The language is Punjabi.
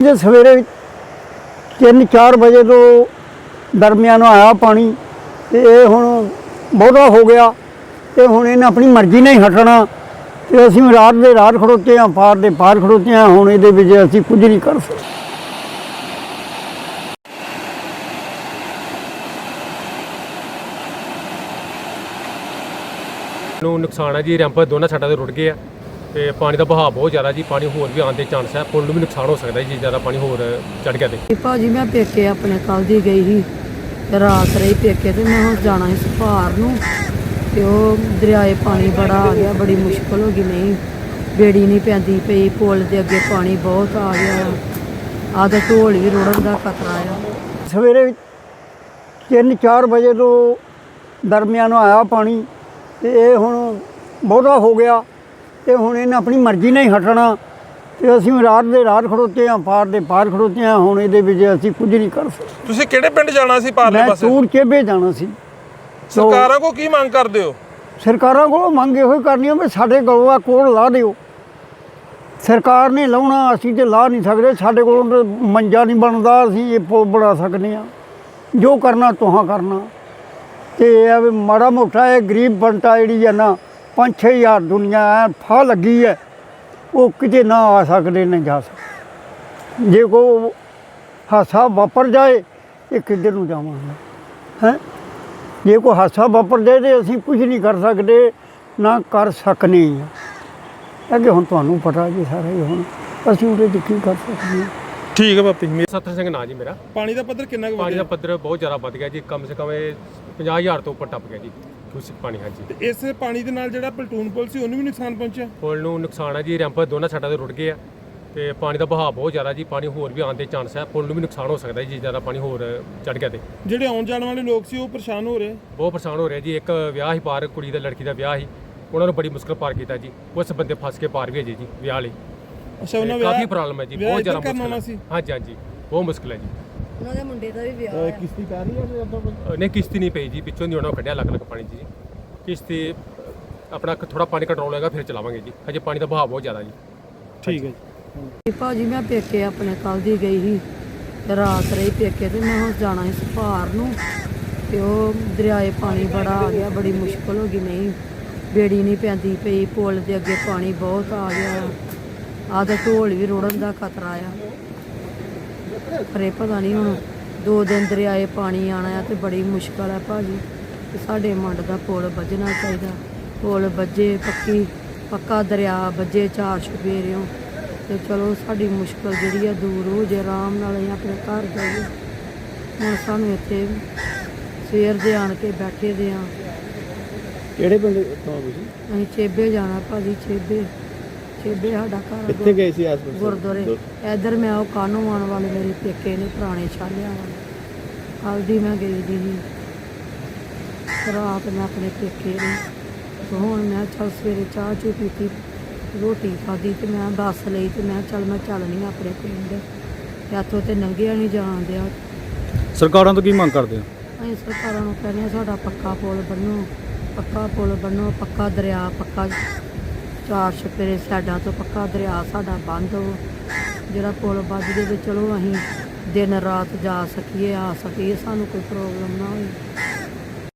ਜੇ ਸਵੇਰੇ 3-4 ਵਜੇ ਤੋਂ ਦਰਮਿਆਨ ਆਇਆ ਪਾਣੀ, ਤੇ ਇਹ ਹੁਣ ਬਹੁਤਾ ਹੋ ਗਿਆ, ਤੇ ਹੁਣ ਇਹਨੇ ਆਪਣੀ ਮਰਜ਼ੀ ਨਾਲ ਹੀ ਹਟਣਾ। ਤੇ ਅਸੀਂ ਰਾਤ ਦੇ ਰਾਤ ਖੜੋਤੇ ਹਾਂ, ਪਾਰ ਦੇ ਪਾਰ ਖੜੋਤੇ ਹਾਂ, ਹੁਣ ਇਹਦੇ ਵਿੱਚ ਅਸੀਂ ਕੁਝ ਨਹੀਂ ਕਰ ਸਕਦੇ। ਨੂੰ ਨੁਕਸਾਨ ਹੈ ਜੀ, ਰੈਂਪ ਦੋਨਾਂ ਸਾਈਡਾਂ ਤੇ ਰੁੜ ਗਏ ਆ। ਤੇ ਪਾਣੀ ਦਾ ਵਹਾਅ ਬਹੁਤ ਜ਼ਿਆਦਾ ਜੀ ਪਾਣੀ ਹੋਰ ਵੀ ਆਉਣ ਦੇ ਚਾਂਸ ਹੈ। ਪੁਲ ਨੂੰ ਵੀ ਨੁਕਸਾਨ ਹੋ ਸਕਦਾ ਜੀ ਜ਼ਿਆਦਾ ਪਾਣੀ ਹੋਰ ਚੜ ਗਿਆ ਤੇ। ਭਾਜੀ ਮੈਂ ਪੇਕੇ ਆਪਣੇ ਕੱਲ ਦੀ ਗਈ ਸੀ ਤੇ ਰਾਤ ਰਹੀ ਪੇਕੇ ਤੇ ਮੈਂ ਹੁਣ ਜਾਣਾ ਸੀ ਸੁਭਾਰ ਨੂੰ ਤੇ ਉਹ ਦਰਿਆਏ ਪਾਣੀ ਬੜਾ ਆ ਗਿਆ ਬੜੀ ਮੁਸ਼ਕਲ ਹੋ ਗਈ ਨਹੀਂ ਬੇੜੀ ਨਹੀਂ ਪੈਂਦੀ ਪਈ ਪੁਲ ਦੇ ਅੱਗੇ ਪਾਣੀ ਬਹੁਤ ਆ ਗਿਆ। ਆਹ ਤਾਂ ਢੋਲ ਵੀ ਰੁੜਨ ਦਾ ਖਤਰਾ ਆ। ਸਵੇਰੇ 3-4 ਵਜੇ ਤੋਂ ਦਰਮਿਆਨ ਆਇਆ ਪਾਣੀ ਤੇ ਇਹ ਹੁਣ ਬਹੁਤਾ ਹੋ ਗਿਆ। ਤੇ ਹੁਣ ਇਹਨੇ ਆਪਣੀ ਮਰਜ਼ੀ ਨਾਲ ਹੀ ਹਟਣਾ। ਤੇ ਅਸੀਂ ਰਾਤ ਦੇ ਰਾਤ ਖੜੋਤੇ ਹਾਂ ਪਾਰ ਦੇ ਪਾਰ ਖੜੋਤੇ ਹਾਂ ਹੁਣ ਇਹਦੇ ਵਿੱਚ ਅਸੀਂ ਕੁਝ ਨਹੀਂ ਕਰ ਸਕਦੇ। ਤੁਸੀਂ ਕਿਹੜੇ ਪਿੰਡ ਜਾਣਾ ਸੀ ਪਾਰਲੇ ਮੈਂ ਪਾਸੇ? ਟੂਰ ਚੇਬੇ ਜਾਣਾ ਸੀ। ਸਰਕਾਰਾਂ ਕੋ ਕੀ ਮੰਗ ਕਰਦੇ ਹੋ? ਸਰਕਾਰਾਂ ਕੋਲੋਂ ਮੰਗ ਇਹੋ ਕਰਨੀ ਆ ਵੀ ਸਾਡੇ ਕੋਲੋਂ ਆ ਕੋਲ ਲਾ ਦਿਓ। ਸਰਕਾਰ ਨੇ ਲਾਉਣਾ ਅਸੀਂ ਤੇ ਲਾ ਨਹੀਂ ਸਕਦੇ। ਸਾਡੇ ਕੋਲੋਂ ਮੰਜਾ ਨਹੀਂ ਬਣਦਾ ਅਸੀਂ ਇਹ ਪੁਲ ਬਣਾ ਸਕਦੇ ਆ ਜੋ ਕਰਨਾ ਤੁਹਾਂ ਕਰਨਾ। ਤੇ ਇਹ ਆ ਮਾੜਾ ਮੋਟਾ ਇਹ ਗਰੀਬ ਬੰਟਾ ਜਿਹੜੀ ਆ ਨਾ 5-6000 ਦੁਨੀਆ ਐ ਫਾ ਲੱਗੀ ਹੈ ਉਹ ਕਿਤੇ ਨਾ ਆ ਸਕਦੇ ਨਾ ਜਾ ਸਕਦੇ। ਜੇ ਕੋ ਹਾਸਾ ਵਾਪਰ ਜਾਏ ਇਹ ਕਿੱਧਰ ਨੂੰ ਜਾਵਾਂਗੇ? ਹੈ? ਜੇ ਕੋਈ ਹਾਸਾ ਵਾਪਰ ਜਾਏ ਤੇ ਅਸੀਂ ਕੁਝ ਨਹੀਂ ਕਰ ਸਕਦੇ ਨਾ ਕਰ ਸਕਨੇ ਹਾਂ ਅੱਗੇ ਹੁਣ ਤੁਹਾਨੂੰ ਪਤਾ ਜੀ ਸਾਰਾ ਹੀ ਹੁਣ ਅਸੀਂ ਉਹਦੇ 'ਚ ਕੀ ਕਰ ਸਕਦੇ ਹਾਂ ਠੀਕ ਹੈ ਬਾਪੀ ਸੱਤਰ ਸਿੰਘ ਨਾਂ ਜੀ ਮੇਰਾ। ਪਾਣੀ ਦਾ ਪੱਧਰ ਕਿੰਨਾ ਕੁ ਪਾਣੀ ਦਾ ਪੱਧਰ ਬਹੁਤ ਜ਼ਿਆਦਾ ਵੱਧ ਗਿਆ ਜੀ। ਕਮ ਸੇ ਕਮ ਇਹ 50000 ਤੋਂ ਉੱਪਰ ਟੱਪ ਗਿਆ ਜੀ। ਕੁਛ ਪਾਣੀ ਹਾਂਜੀ। ਤੇ ਇਸ ਪਾਣੀ ਦੇ ਨਾਲ ਜਿਹੜਾ ਪਲਟੂਨ ਪੁਲ ਸੀ ਉਹਨੂੰ ਵੀ ਨੁਕਸਾਨ ਪਹੁੰਚਿਆ? ਪੁਲ ਨੂੰ ਨੁਕਸਾਨ ਹੈ ਜੀ ਰੈਂਪ ਦੋਨਾਂ ਸਾਈਡਾਂ ਤੇ ਰੁੜ ਗਏ ਆ। ਤੇ ਪਾਣੀ ਦਾ ਵਹਾਅ ਬਹੁਤ ਜ਼ਿਆਦਾ ਜੀ ਪਾਣੀ ਹੋਰ ਵੀ ਆਉਣ ਦੇ ਚਾਂਸ ਹੈ ਪੁਲ ਨੂੰ ਵੀ ਨੁਕਸਾਨ ਹੋ ਸਕਦਾ ਜੀ ਜੇ ਜ਼ਿਆਦਾ ਪਾਣੀ ਹੋਰ ਚੜ ਗਿਆ ਤੇ। ਜਿਹੜੇ ਆਉਣ ਜਾਣ ਵਾਲੇ ਲੋਕ ਸੀ ਉਹ ਪਰੇਸ਼ਾਨ ਹੋ ਰਹੇ? ਬਹੁਤ ਪਰੇਸ਼ਾਨ ਹੋ ਰਿਹਾ ਜੀ ਇੱਕ ਵਿਆਹ ਹੀ ਪਾਰ ਕੁੜੀ ਦਾ ਲੜਕੀ ਦਾ ਵਿਆਹ ਸੀ ਉਹਨਾਂ ਨੂੰ ਬੜੀ ਮੁਸ਼ਕਲ ਪਾਰ ਕੀਤਾ ਜੀ। ਉਸ ਬੰਦੇ ਫਸ ਕੇ ਪਾਰ ਵੀ ਹੈ ਜੀ ਜੀ ਵਿਆਹ ਲਈ। ਅੱਛਾ ਉਹਨਾਂ ਕਾਫੀ ਵਿਆਹ ਪ੍ਰੋਬਲਮ ਹੈ ਜੀ ਬਹੁਤ ਜ਼ਿਆਦਾ ਮੁਸ਼ਕਲ ਹੈ? ਹਾਂਜੀ ਹਾਂਜੀ ਬਹੁਤ ਮੁਸ਼ਕਲ ਹੈ ਜੀ। ਉਹਨਾਂ ਦੇ ਮੁੰਡੇ ਦਾ ਵੀ ਵਿਆਹ ਆ ਕਿਸ਼ਤੀ ਕਰ ਰਹੀ ਹੈ ਅ, ਨਹੀਂ ਕਿਸ਼ਤੀ ਨਹੀਂ ਪਈ ਜੀ ਪਿੱਛੋਂ ਦੀ ਉਹਨਾਂ ਨੂੰ ਕੱਢਿਆ ਲੱਗ ਲੱਗ ਪਾਣੀ 'ਚ ਜੀ। ਕਿਸ਼ਤੀ ਆਪਣਾ ਥੋੜਾ ਪਾਣੀ ਕੰਟਰੋਲ ਹੋਏਗਾ ਫਿਰ ਚਲਾਵਾਂਗੇ ਜੀ। ਹਜੇ ਪਾਣੀ ਦਾ ਵਹਾਅ ਬਹੁਤ ਜ਼ਿਆਦਾ ਜੀ। ਠੀਕ ਹੈ ਤੇ ਭਾਜੀ ਮੈਂ ਪੇਕੇ ਆਪਣੇ ਕੱਲ ਦੀ ਗਈ ਸੀ ਤੇ ਰਾਤ ਰਹੀ ਪੇਕੇ ਤੇ ਮੈਂ ਹੁਣ ਜਾਣਾ ਸੀ ਸੁਭਾਰ ਨੂੰ ਤੇ ਉਹ ਦਰਿਆਏ ਪਾਣੀ ਬੜਾ ਆ ਗਿਆ ਬੜੀ ਮੁਸ਼ਕਲ ਹੋ ਗਈ ਨਹੀਂ ਬੇੜੀ ਨਹੀਂ ਪੈਂਦੀ ਪਈ ਪੁਲ ਦੇ ਅੱਗੇ ਪਾਣੀ ਬਹੁਤ ਆ ਗਿਆ। ਆਹ ਤਾਂ ਢੋਲ ਵੀ ਰੁੜਨ ਦਾ ਖਤਰਾ ਆ। ਪਰ ਇਹ ਪਤਾ ਨਹੀਂ ਹੁਣ ਦੋ ਦਿਨ ਦਰਿਆਏ ਪਾਣੀ ਆਣਾ ਆ ਤੇ ਬੜੀ ਮੁਸ਼ਕਲ ਆ ਭਾਜੀ। ਤੇ ਸਾਡੇ ਮੰਡ ਦਾ ਪੁਲ ਵੱਜਣਾ ਚਾਹੀਦਾ। ਪੁਲ ਵੱਜੇ ਪੱਕੀ ਪੱਕਾ ਦਰਿਆ ਵੱਜੇ ਚਾਰ ਛੁਪੇਰਿਓ ਤੇ ਚਲੋ ਸਾਡੀ ਮੁਸ਼ਕਲ ਜਿਹੜੀ ਆ ਦੂਰ ਹੋ ਜੇ ਆਰਾਮ ਨਾਲ ਅਸੀਂ ਆਪਣੇ ਘਰ ਜਾਈਏ। ਹੁਣ ਸਾਨੂੰ ਇੱਥੇ ਸਵੇਰ ਦੇ ਆਣ ਕੇ ਬੈਠੇ ਦੇ ਆ। ਕਿਹੜੇ ਪਿੰਡ ਤੋਂ ਤੁਸੀਂ? ਅਸੀਂ ਚੇਬੇ ਜਾਣਾ ਭਾਜੀ ਚੇਬੇ। ਚੇਬੇ ਸਾਡਾ ਘਰ ਆ ਕਿੱਥੇ ਗਏ ਸੀ ਆਸ-ਪਾਸ ਗੁਰਦੁਆਰੇ। ਇਧਰ ਮੈਂ ਉਹ ਕਾਨੂੰ ਆਉਣ ਵਾਲੇ ਮੇਰੇ ਪੇਕੇ ਨੇ ਪੁਰਾਣੇ ਛਾਲਿਆਂ ਵਾਲੇ। ਹਲਦੀ ਮੈਂ ਗਈ ਦੀ ਸੀ। ਰਾਤ ਮੈਂ ਆਪਣੇ ਪੇਕੇ ਨੇ ਹੁਣ ਮੈਂ ਚੱਲ ਸਵੇਰੇ ਚਾਹ ਚੂ ਪੀਤੀ ਰੋਟੀ ਖਾਧੀ ਤੇ ਮੈਂ ਬੱਸ ਲਈ ਤੇ ਮੈਂ ਚੱਲ ਮੈਂ ਚੱਲਣੀ ਆਪਣੇ ਪਿੰਡ। ਤੇ ਇੱਥੋਂ ਤੇ ਨੰਗਿਆ ਨਹੀਂ ਜਾਣ ਦਿਆ। ਸਰਕਾਰਾਂ ਤੋਂ ਕੀ ਮੰਗ ਕਰਦੇ ਹੋ? ਅਸੀਂ ਸਰਕਾਰਾਂ ਨੂੰ ਕਹਿੰਦੇ ਹਾਂ ਸਾਡਾ ਪੱਕਾ ਪੁਲ ਬਣੋ ਪੱਕਾ ਪੁਲ ਬਣੋ ਪੱਕਾ ਦਰਿਆ ਪੱਕਾ ਚਾਰ ਛਪੇਰੇ ਸਾਈਡਾਂ ਤੋਂ ਪੱਕਾ ਦਰਿਆ ਸਾਡਾ ਬੰਦ ਹੋ। ਜਿਹੜਾ ਪੁਲ ਵੱਜ ਜੇ ਤੇ ਚਲੋ ਅਸੀਂ ਦਿਨ ਰਾਤ ਜਾ ਸਕੀਏ, ਆ ਸਕੀਏ, ਸਾਨੂੰ ਕੋਈ ਪ੍ਰੋਬਲਮ ਨਾ ਹੋਵੇ